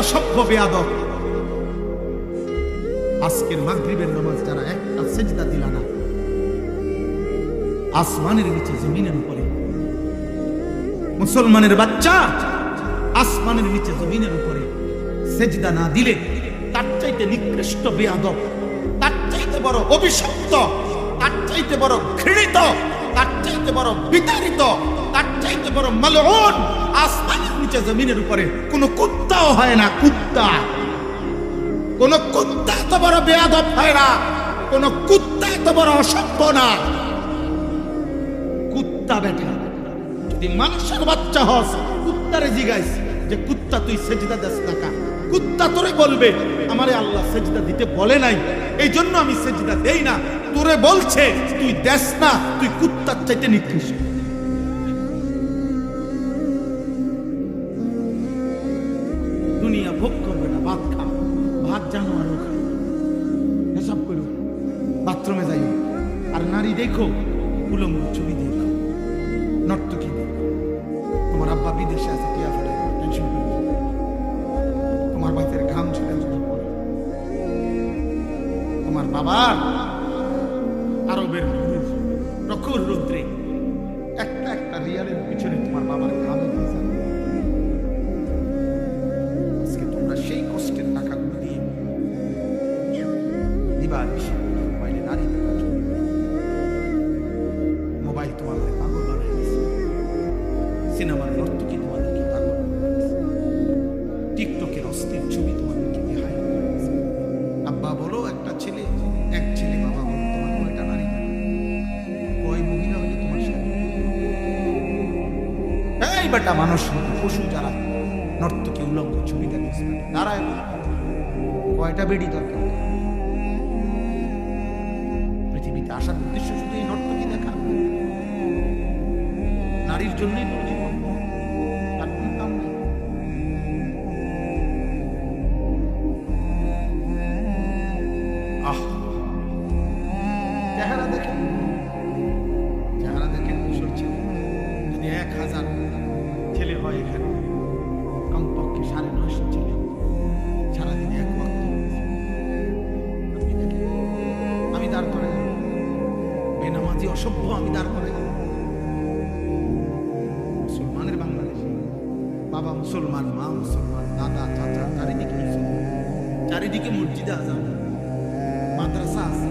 অসভ্য বেয়াদব। আজকের মাগরিবের নামাজ যারা একটা সেজদা দিলা না, আসমানের নিচে জমিনের উপরে। মুসলমানের বাচ্চা আসমানের নিচে জমিনের উপরে সেজদা না দিলে তার চাইতে নিকৃষ্ট বেয়াদব, তার চাইতে বড় অভিশপ্ত, তার চাইতে বড় ঘৃণিত, তার চাইতে বড় বিতাড়িত, তার চাইতে বড় মালউন আসমানের নিচে জমিনের উপরে কোনো কুত্তাও হয় না, কুত্তা। কোন কুত্তা এত বড় বেয়াদব হয় না, কোন কুত্তা এত বড় অসভ্য না। কুত্তা বেটা, যদি মানুষের বাচ্চা হস, কুত্তারে জিগাইস যে কুত্তা তুই সেজদা দেস টাকা কুত্তা তোরে বলবে, আমারে আল্লাহ সেজদা দিতে বলে নাই এই জন্য আমি সেজদা দেই না। তোরে বলছে, তুই দেস না, তুই কুত্তার চাইতে নিকৃষ্ট। দুনিয়া ভোগ করবে না, ভাত খা ভাত জানোয়ারও খা হিসাব করো। বাথরুমে যাই আর নারী দেখো, উলঙ্গ ছবি দেখো, নর্তকী দেখো। তোমার আব্বা বিদেশে আছে, টিয়া টেনশন তোমার বাপের ঘাম ছেড়ে তোমার বাবার বেটা মানুষ পশু যারা নর্তকী উলঙ্গ ছবি দেখিস তারা কয়টা বেডি দরকার? পৃথিবীতে আসার উদ্দেশ্য শুধু এই নর্তকী দেখা? নারীর জন্যই তোর হয় এখানে কমপক্ষে সাড়ে নয়শো ছেলে। সারাদিন এক আমি দাঁড় করে। বেনামাজি অসভ্য, আমি দাঁড় করে। মুসলমানের বাংলাদেশে বাবা মুসলমান, মা মুসলমান, দাদা, চাচা, চারিদিকে চারিদিকে মসজিদে আজান। মাদ্রাসা আছে।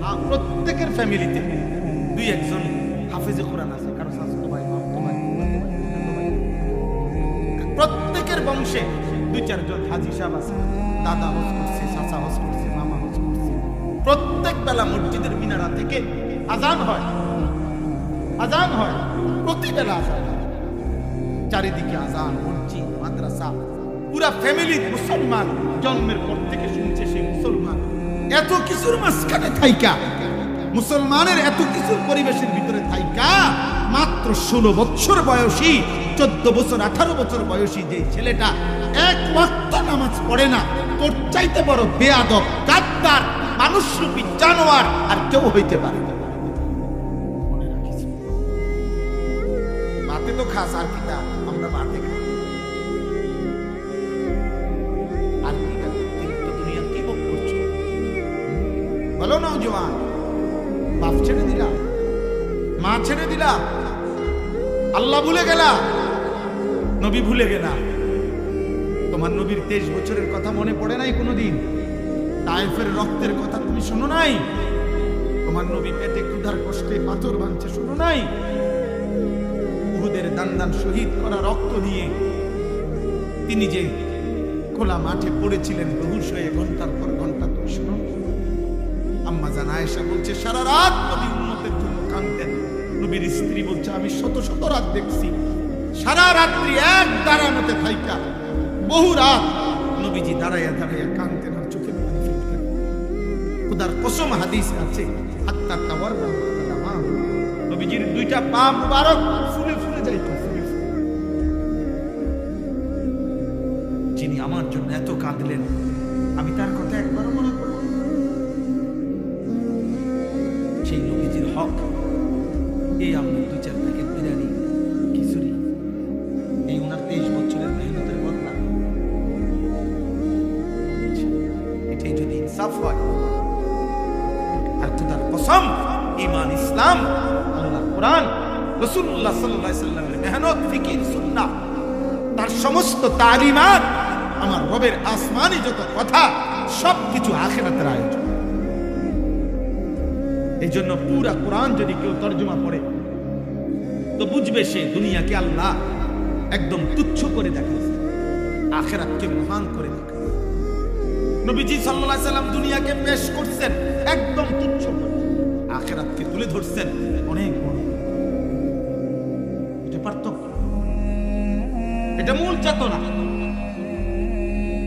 হ্যাঁ প্রত্যেকের ফ্যামিলিতে দুই একজন হাফেজে কোরআন আছে, কারও স্বাস্থ্য বংশে দুই চারজন হাজি সাহেব আছে। দাদা হজ করছে, চাচা হজ করছে, মামা হজ করছে। প্রত্যেক বেলা মসজিদের মিনারা থেকে আজান হয়। আজান হয়, প্রতি বেলা চারিদিকে আজান, মসজিদ, মাদ্রাসা, পুরা ফ্যামিলি মুসলমান জন্মের পর থেকে শুনছে সে মুসলমান। এত কিছুর মাঝখানে থাইকা। মুসলমানের এত কিছুর পরিবেশের ভিতরে থাইকা। মাত্র ষোলো বছর বয়সী, চোদ্দ বছর, আঠারো বছর বয়সী যে ছেলেটা এক ওয়াক্ত নামাজ পড়ে না, তোর চাইতে বড় বেয়াদব, গাদ্দার, মানুষরূপী জানোয়ার আর কেউ হইতে পারে খাস, আর আমরা না জোয়ান ছেড়ে দিলা মা ছেড়ে দিলা আল্লাহ ভুলে গেলা? নবী ভুলে গেলা। তোমার নবীর তেইশ বছরের কথা মনে পড়ে নাই কোনোদিন? তাইফের রক্তের কথা তুমি শোনো নাই? তোমার নবী পেটে ক্ষুধার কষ্টে পাথর ভাঙছে, শোনো নাই? উহুদের দান দান শহীদ করা রক্ত দিয়ে তিনি যে খোলা মাঠে পড়েছিলেন বহুশ হয়ে ঘণ্টার পর ঘণ্টা, তুমি শোনো? আম্মা জান আয়েশা বলছে, সারা রাত নবী উন্নতের জন্য কাঁদতেন। নবীর স্ত্রী বলছে, আমি শত শত রাত দেখছি। সারা রাত্রি এক দাঁড়ানোতে থাইকা। বহু রাত নবীজি দাঁড়াইয়া দাঁড়াইয়া কানতে না চোখে খুদার কসম হাদিস আছে, হাত্তা তাওয়ার নবীজির দুইটা পা মুবারক রসুল্লাহ সাল্লাহ মেহনত ফিকির তার সমস্ত তালিমাত, আমার রবের আসমানি যত কথা, সবকিছু আখেরাতের আয়োজন। এই জন্য পুরা কোরআন যদি কেউ তর্জমা পড়ে, তো বুঝবে সে দুনিয়াকে আল্লাহ একদম তুচ্ছ করে আখেরাতকে মহান করে নবীজি আলাইহি সাল্লাম দুনিয়াকে পেশ করছেন, একদম তুচ্ছ করে, আখেরাতকে তুলে ধরছেন অনেক এটা মূল চেতনা।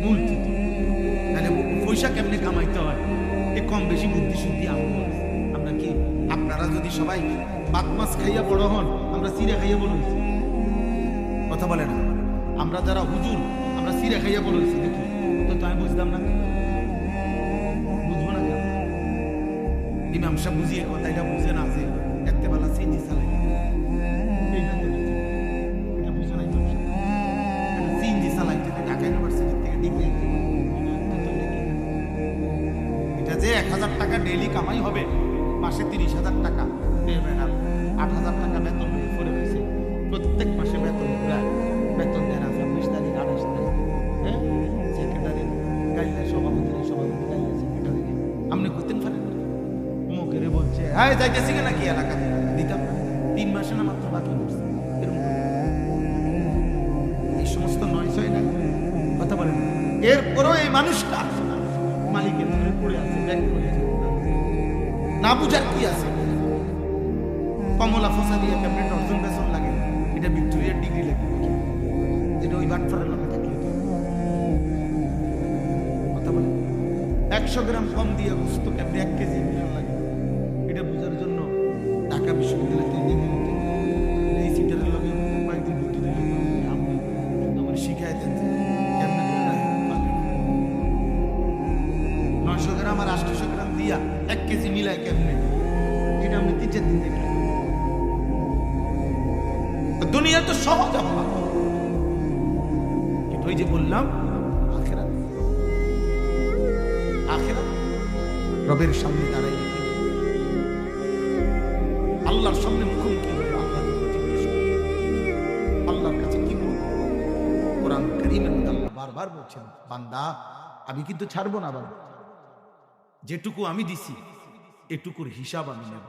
মূল তাহলে পয়সা কেমনে কামাইতে হয়? এ কম বেশি বুদ্ধি শুদ্ধি আমল আমরা কি? আপনারা যদি সবাই বাত মাছ খাইয়া বড় হন, আমরা সিরে খাইয়া বড় হয়েছি কথা বলে না। আমরা যারা হুজুর, আমরা সিরে খাইয়া বড় হয়েছি দেখি, তো আমি বুঝতাম না। বুঝব না? ইমাম সাহেব বুঝিয়ে কথা এটা বুঝে না যে এতে বেলা সিঞ্জি চালাই এক হাজার টাকা ডেলি কামাই হবে। মাসে তিরিশ হাজার টাকা। না আট হাজার টাকা বেতন করে রয়েছে প্রত্যেক মাসে বেতন ঘুরায়। বেতন দেন ছাব্বিশ তারিখ, আঠাশ তারিখ। হ্যাঁ? সেক্রেটারি গাইলে সভাপতি সভাপতি গাইলে সেক্রেটারি আপনি করতেন পারেন মুখেরে বলছে হ্যাঁ যাইতেছি কেন কি এলাকা দিতাম না তিন মাসে না মাত্র বাকি এই সমস্ত নয় ছয় না। কথা বলেন। এরপরও এই মানুষটা না বুঝার কি আছে? কমলা ফসা দিয়ে ক্যাপ্টেন অর্জুন বেসন লাগে। এটা ভিক্টোরিয়ার ডিগ্রি লাগে। যেটা ওই বাটফারের লোকে থাকলে কথা বলে? একশো গ্রাম কম দিয়ে গুস্ত ক্যাপ্টেন এক কেজি লাগে। এটা বোঝার জন্য ঢাকা বিশ্ববিদ্যালয় দুনিয়া তো সহজ আমার কিন্তু ওই যে বললাম, আখেরাত। আখেরাত। রবের সামনে দাঁড়াই আল্লাহর সামনে মুখোমুখি আল্লাহর কাছে কি কোরআন করিমের আল্লাহ বারবার বলছেন, বান্দা, আমি কিন্তু ছাড়বো না বাবা যেটুকু আমি দিছি, এটুকুর হিসাব আমি নেব।